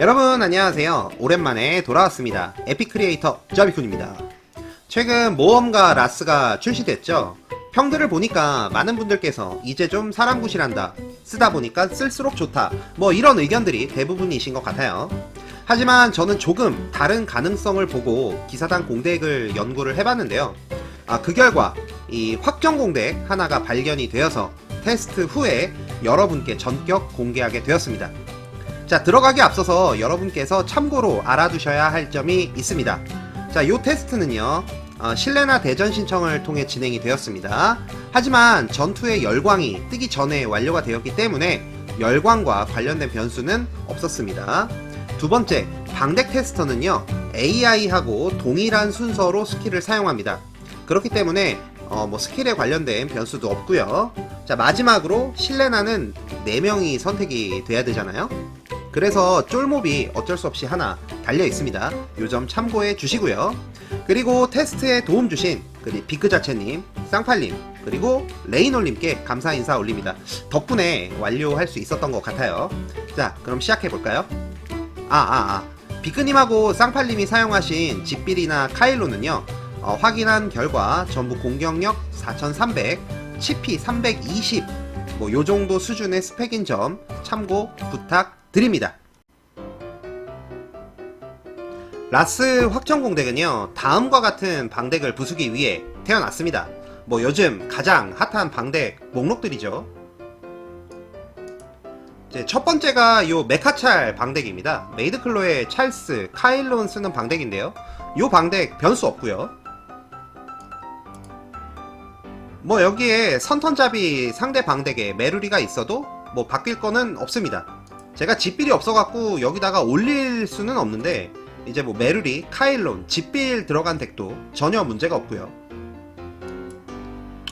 여러분 안녕하세요. 오랜만에 돌아왔습니다. 에픽 크리에이터 자비쿤입니다. 최근 모험가 라스가 출시됐죠. 평들을 보니까 많은 분들께서 이제 좀 사람 구실한다. 쓰다 보니까 쓸수록 좋다. 뭐 이런 의견들이 대부분이신 것 같아요. 하지만 저는 조금 다른 가능성을 보고 기사단 공덱을 연구를 해봤는데요. 아, 그 결과 이 확정 공덱 하나가 발견이 되어서 테스트 후에 여러분께 전격 공개하게 되었습니다. 자, 들어가기 앞서서 여러분께서 참고로 알아두셔야 할 점이 있습니다. 자, 요 테스트는요, 어, 실내나 대전 신청을 통해 진행이 되었습니다. 하지만 전투의 열광이 뜨기 전에 완료가 되었기 때문에 열광과 관련된 변수는 없었습니다. 두 번째, 방덱 테스터는요, AI하고 동일한 순서로 스킬을 사용합니다. 그렇기 때문에 어, 뭐 스킬에 관련된 변수도 없고요. 자, 마지막으로 실내나는 4명이 선택이 돼야 되잖아요. 그래서 쫄몹이 어쩔 수 없이 하나 달려 있습니다. 요 점 참고해 주시고요. 그리고 테스트에 도움 주신 그리 비크 자체님, 쌍팔님, 그리고 레이놀님께 감사 인사 올립니다. 덕분에 완료할 수 있었던 것 같아요. 자, 그럼 시작해 볼까요? 아, 아, 아. 비크님하고 쌍팔님이 사용하신 집빌이나 카일로는요, 어, 확인한 결과 전부 공격력 4300, 치피 320, 뭐 요 정도 수준의 스펙인 점 참고 부탁 드립니다. 라스 확정 공덱은요, 다음과 같은 방덱을 부수기 위해 태어났습니다. 뭐 요즘 가장 핫한 방덱 목록들이죠. 첫 번째가 요 메카찰 방덱입니다. 메이드클로의 찰스, 카일론 쓰는 방덱인데요. 요 방덱 변수 없고요. 뭐 여기에 선턴잡이 상대 방덱에 메루리가 있어도 뭐 바뀔 거는 없습니다. 제가 집빌이 없어갖고 여기다가 올릴 수는 없는데 이제 뭐 메루리, 카일론, 집빌 들어간 덱도 전혀 문제가 없고요.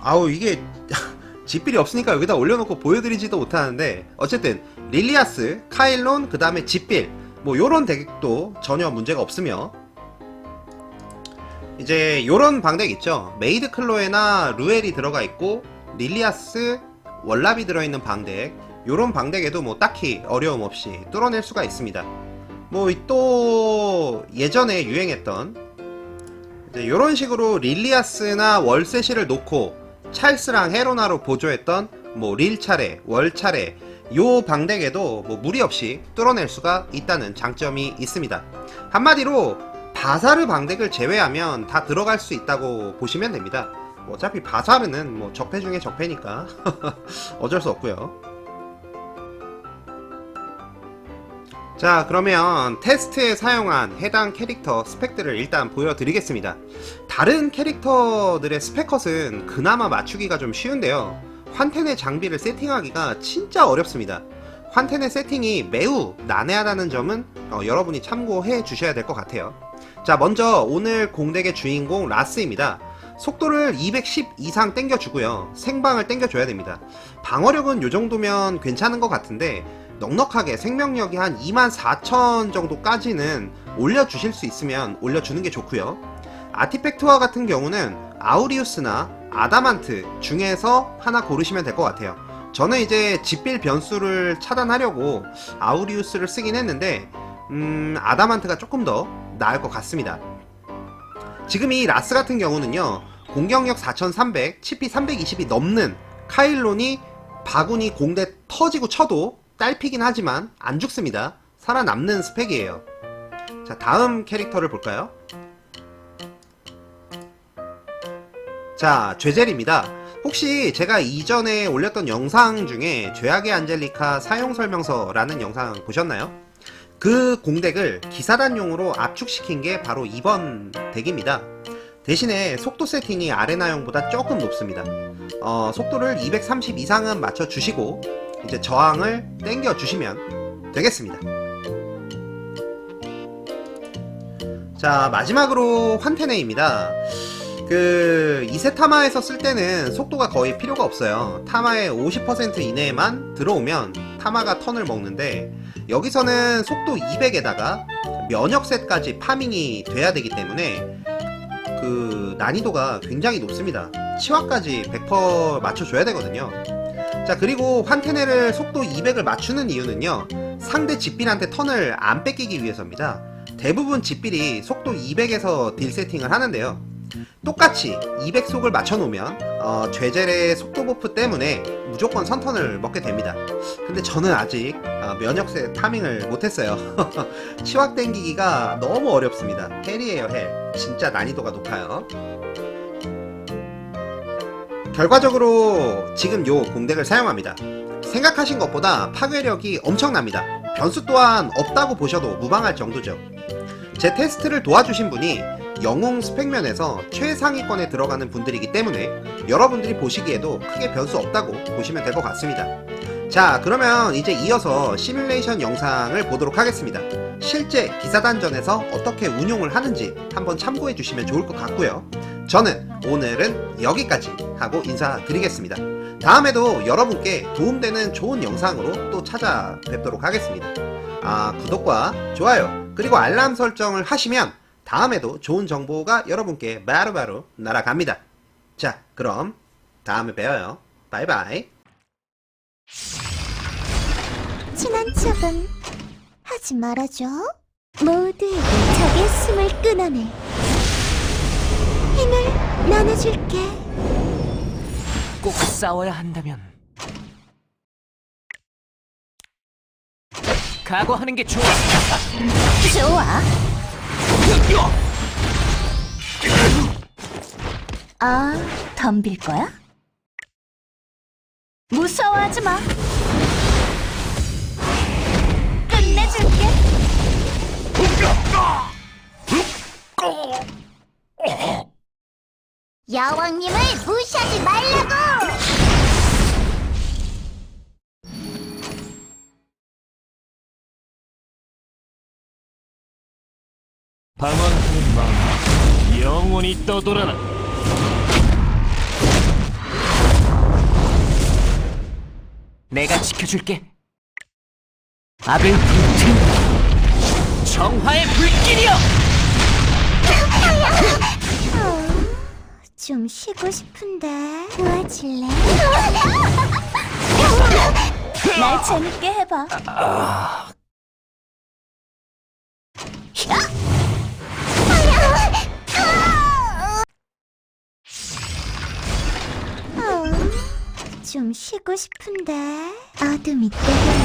아우 이게 집빌이 없으니까 여기다 올려놓고 보여드리지도 못하는데 어쨌든 릴리아스, 카일론, 그 다음에 집빌 뭐 요런 덱도 전혀 문제가 없으며 이제 요런 방덱 있죠 메이드 클로에나 루엘이 들어가 있고 릴리아스 월랍이 들어있는 방덱 요런 방덱에도 뭐 딱히 어려움 없이 뚫어낼 수가 있습니다 뭐 또 예전에 유행했던 이제 요런 식으로 릴리아스나 월세시를 놓고 찰스랑 헤로나로 보조했던 뭐 릴 차례, 월 차례 요 방덱에도 뭐 무리 없이 뚫어낼 수가 있다는 장점이 있습니다. 한마디로 바사르 방덱을 제외하면 다 들어갈 수 있다고 보시면 됩니다. 뭐 어차피 바사르는 뭐 적폐 중에 적폐니까 어쩔 수 없고요. 자 그러면 테스트에 사용한 해당 캐릭터 스펙들을 일단 보여드리겠습니다. 다른 캐릭터들의 스펙컷은 그나마 맞추기가 좀 쉬운데요. 환텐의 장비를 세팅하기가 진짜 어렵습니다. 환텐의 세팅이 매우 난해하다는 점은 어, 여러분이 참고해 주셔야 될 것 같아요. 자 먼저 오늘 공덱의 주인공 라스입니다. 속도를 210 이상 땡겨주고요. 생방을 땡겨줘야 됩니다. 방어력은 요 정도면 괜찮은 것 같은데 넉넉하게 생명력이 한 24,000 정도까지는 올려주실 수 있으면 올려주는 게 좋고요. 아티팩트와 같은 경우는 아우리우스나 아다만트 중에서 하나 고르시면 될 것 같아요. 저는 이제 집빌 변수를 차단하려고 아우리우스를 쓰긴 했는데 음, 아다만트가 조금 더 나을 것 같습니다. 지금 이 라스 같은 경우는요. 공격력 4300, 치피 320이 넘는 카일론이 바구니 공대 터지고 쳐도 딸피긴 하지만 안 죽습니다. 살아남는 스펙이에요. 자, 다음 캐릭터를 볼까요? 자, 죄젤입니다. 혹시 제가 이전에 올렸던 영상 중에 죄악의 안젤리카 사용 설명서라는 영상 보셨나요? 그 공덱을 기사단용으로 압축시킨 게 바로 이번 덱입니다. 대신에 속도 세팅이 아레나용보다 조금 높습니다. 어, 속도를 230 이상은 맞춰주시고 이제 저항을 땡겨 주시면 되겠습니다. 자 마지막으로 환테네입니다. 그 이세 타마에서 쓸 때는 속도가 거의 필요가 없어요. 타마의 50% 이내에만 들어오면 타마가 턴을 먹는데 여기서는 속도 200에다가 면역셋까지 파밍이 돼야 되기 때문에 그 난이도가 굉장히 높습니다. 치화까지 100% 맞춰줘야 되거든요. 자 그리고 환테네를 속도 200을 맞추는 이유는요 상대 집빌한테 턴을 안 뺏기기 위해서입니다. 대부분 집빌이 속도 200에서 딜 세팅을 하는데요. 똑같이 200 속을 맞춰놓으면 어, 죄젤의 속도 버프 때문에 무조건 선턴을 먹게 됩니다. 근데 저는 아직 어, 면역세 타밍을 못했어요. 치확 땡기기가 너무 어렵습니다. 헬이에요 헬. 진짜 난이도가 높아요. 결과적으로 지금 요 공덱을 사용합니다. 생각하신 것보다 파괴력이 엄청납니다. 변수 또한 없다고 보셔도 무방할 정도죠. 제 테스트를 도와주신 분이 영웅 스펙면에서 최상위권에 들어가는 분들이기 때문에 여러분들이 보시기에도 크게 변수 없다고 보시면 될 것 같습니다. 자, 그러면 이제 이어서 시뮬레이션 영상을 보도록 하겠습니다. 실제 기사단전에서 어떻게 운용을 하는지 한번 참고해 주시면 좋을 것 같고요. 저는 오늘은 여기까지 하고 인사드리겠습니다. 다음에도 여러분께 도움되는 좋은 영상으로 또 찾아뵙도록 하겠습니다. 아, 구독과 좋아요, 그리고 알람 설정을 하시면 다음에도 좋은 정보가 여러분께 바로바로 날아갑니다. 자, 그럼 다음에 뵈어요. 바이바이. 친한 척은 하지 말아줘. 모두에게 적의 숨을 끊어내. 힘을 나눠줄게. 꼭 싸워야 한다면 각오하는 게 좋아. 좋아. 아, 덤빌 거야? 무서워하지 마. 끝내줄게. 여왕님을 무시하지 말라고! 방황하는 마음 영원히 떠돌아라. 내가 지켜줄게. 아벨 불튼 정화의 불길이여. 좀 쉬고 싶은데 도와줄래? 날 재밌게 해봐 어, 좀 쉬고 싶은데 어둠이 때문에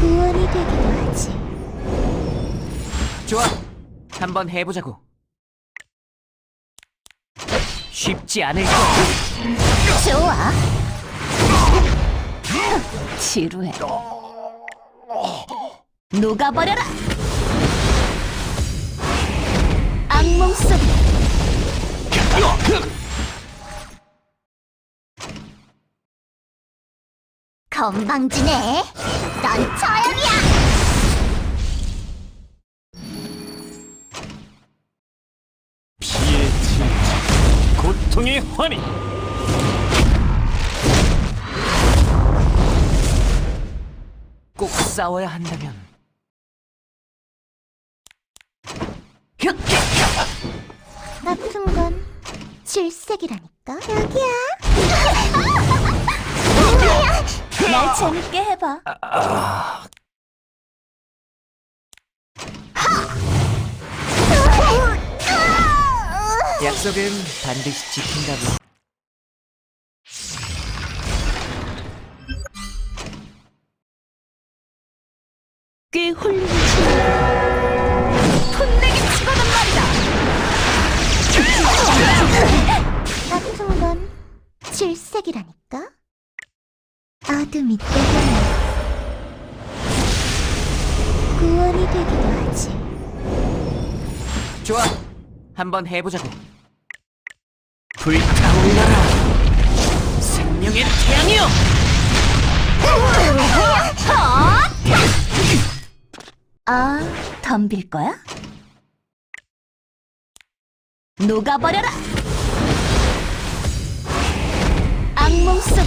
구원이 되기도 하지 좋아, 한번 해보자고. 쉽지 않을 거야. 좋아. 지루해. 녹아버려라. 악몽 소리. 건방지네. 넌 처형이야. 고통의 환희. 꼭 싸워야 한다면. 흑! 나쁜 건 질색이라니까. 여기야. 날 재밌게 해봐. 약속은 반드시 지킨다고. 꽤 홀리는 친구. 풋내기 치고는 말이다. 건 질색이라니까. 어둠이 때문에 구원이 되기도 하지. 좋아, 한번 해보자고. 불타올라라, 생명의 태양이여! 아, 덤빌 거야? 녹아버려라! 악몽 소리!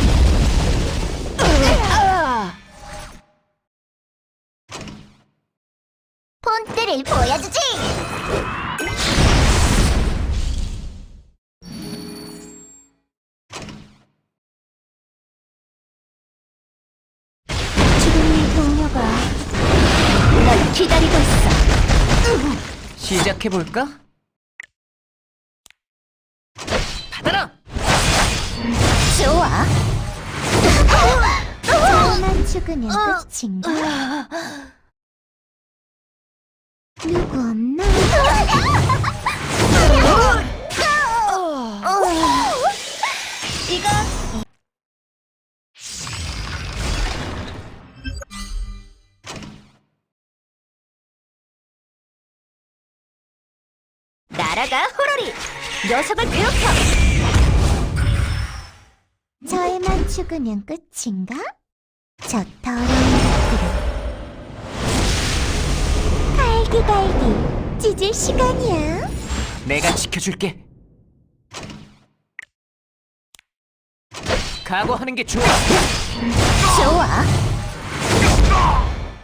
폰트를 보여주지! 시작해 볼까? 받아라! 좋아. 잘만 죽으면 끝인가? 누구 없나? 날아가 호러리 녀석을 괴롭혀 저애만 죽으면 끝인가? 저 더러운 것들을 갈기갈기 찢을 시간이야 내가 지켜줄게. 각오하는 게 좋아. 좋아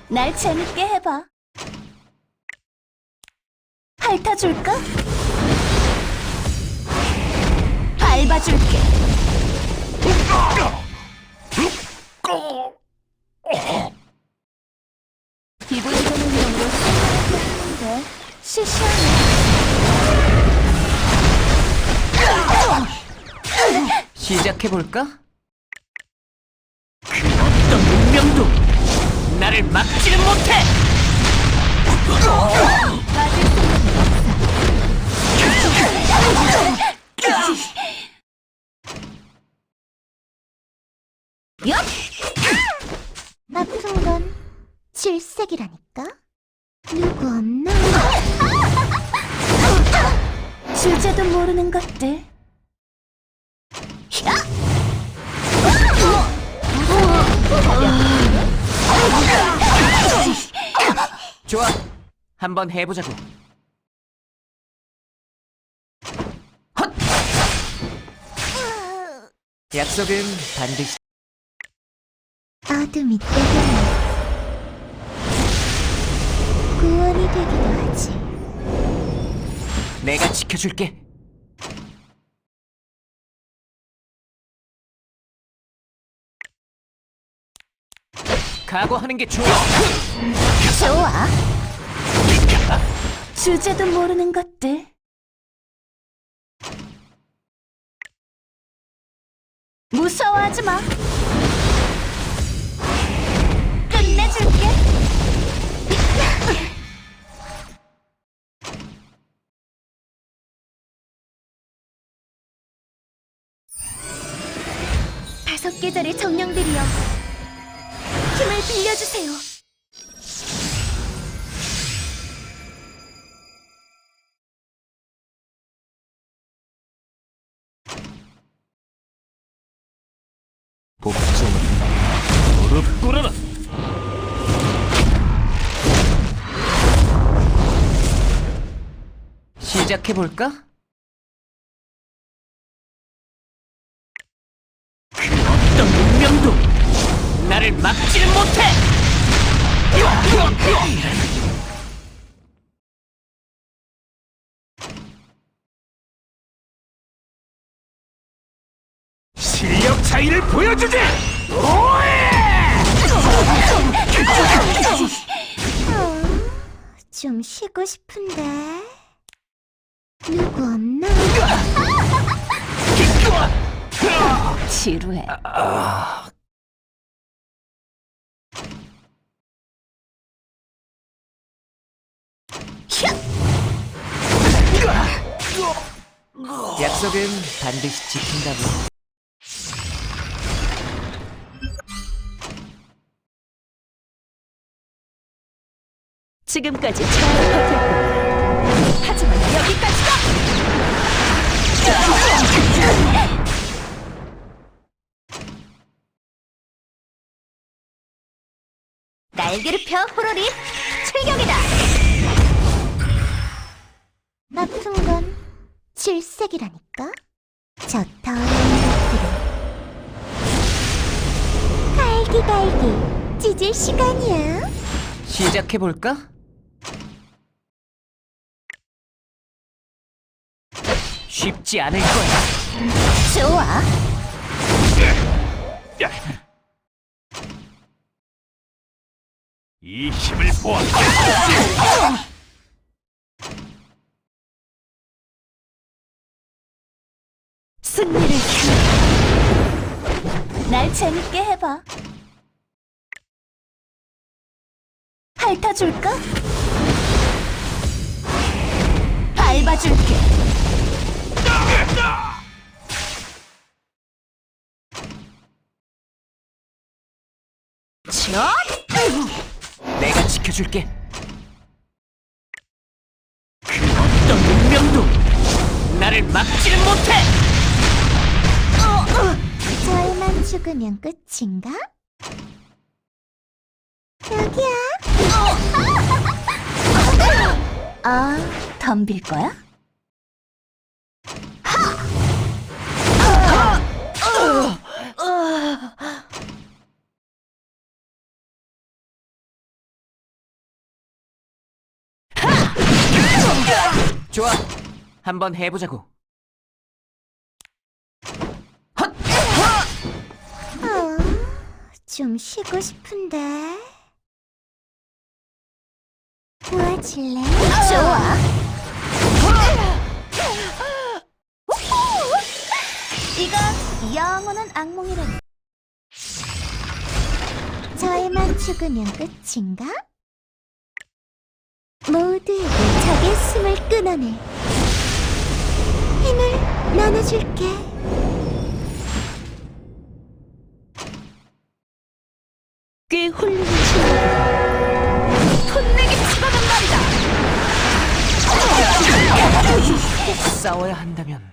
날 재밌게 해봐 핥아줄까? 밟아줄게 기분 좋은 놈으로 생각했는데 시시하네 시작해볼까? 그 어떤 운명도 나를 막지는 못해! 맞을 생각은 없어 얍! 나쁜 건 질색이라니까 누구 없나? 주제도 모르는 것들. 좋아, 한번 해보자고. 헛! 약속은 반드시 어둠이 때문에 구원이 되기도 하지 내가 지켜줄게. 각오하는 게 좋아. 좋아. 주제도 모르는 것들. 무서워하지 마. 계절의 정령들이여. 힘을 빌려주세요. 시작해볼까? 막지는 못해! 실력 차이를 보여주지! 좀 쉬고 싶은데 누구 없나? 지루해. 약속은 반드시 지킨다고. 지금까지 잘 버텼고 하지만 여기까지다! 날개를 펴 호로리 출격이다! 나쁜 건 질색이라니까 저 더러운 것들을 갈기갈기 찢을 시간이야 시작해볼까? 쉽지 않을 거야. 좋아! 이 힘을 보아 승리를 향해 날 재밌게 해봐. 핥아줄까? 밟아줄게. 전 내가 지켜줄게. 그 어떤 운명도 나를 막지는 못해! 죽으면 끝인가? 여기야. 아, 덤빌 거야? 좋아, 한번 해보자고. 좀 쉬고 싶은데. 도와줄래? 좋아. 이건 영원한 악몽이라니. 저희만 죽으면 끝인가? 모두에게 적의 숨을 끊어내. 힘을 나눠줄게. 꽤 훌륭한 실력. 톤내기 치고는 말이다. 꼭 싸워야 한다면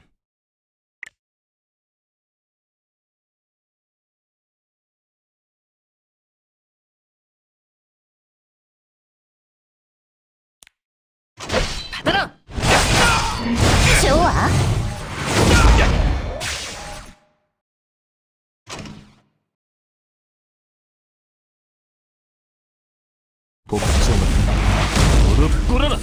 복종은 무릎 꿇어라!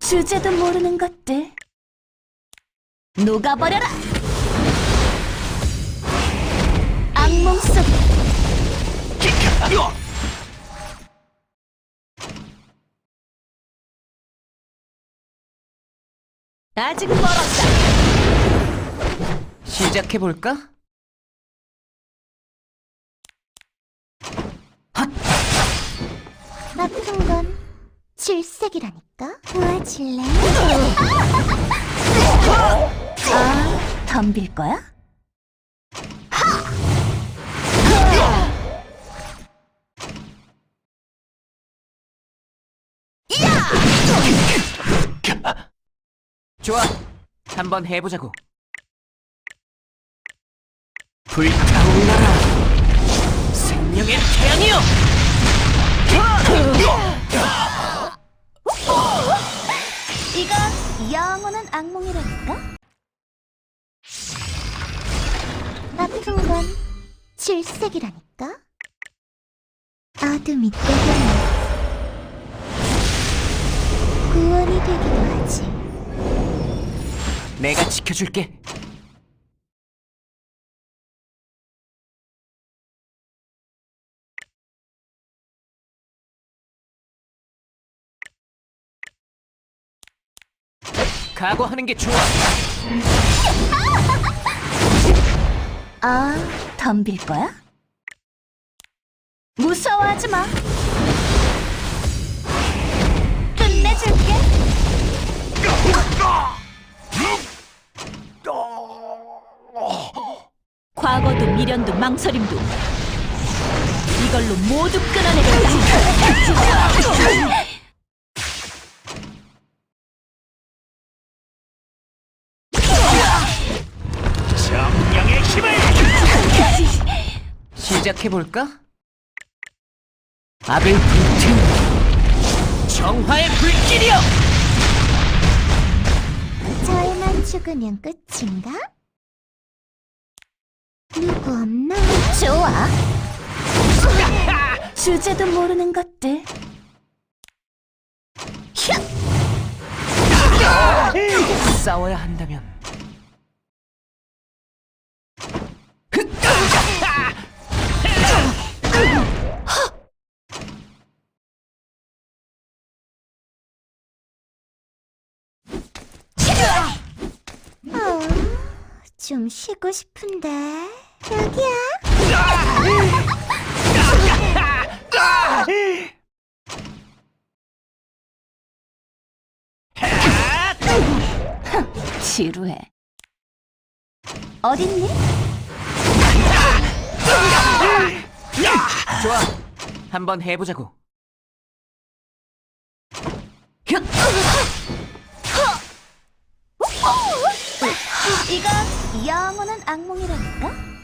주제도 모르는 것들. 녹아버려라. 악몽 속 야! 아직 멀었다. 시작해볼까? 아픈 건 질색이라니까. 도와줄래? 아, 덤빌 거야? 좋아, 한번 해보자고. 불타올라라! 생명의 태양이여! 이건 영원한 악몽이라니까? 아픈 건 질색이라니까. 어둠이 때문에 구원이 되기도 하지. 내가 지켜줄게. 각오하는 게 좋아. 아, 덤빌 거야? 무서워하지 마. 끝내줄게. 과거도 미련도 망설임도 이걸로 모두 끊어내겠다. 시작해볼까? 악을 불태우는 정화의 불길이여! 저희만 죽으면 끝인가? 누구 없나? 좋아. 주제도 모르는 것들. 싸워야 한다면 좀 쉬고 싶은데. 여기야. 지루해. 어딨니? 좋아. 한번 해보자고. 이건 영원한 악몽이라니까.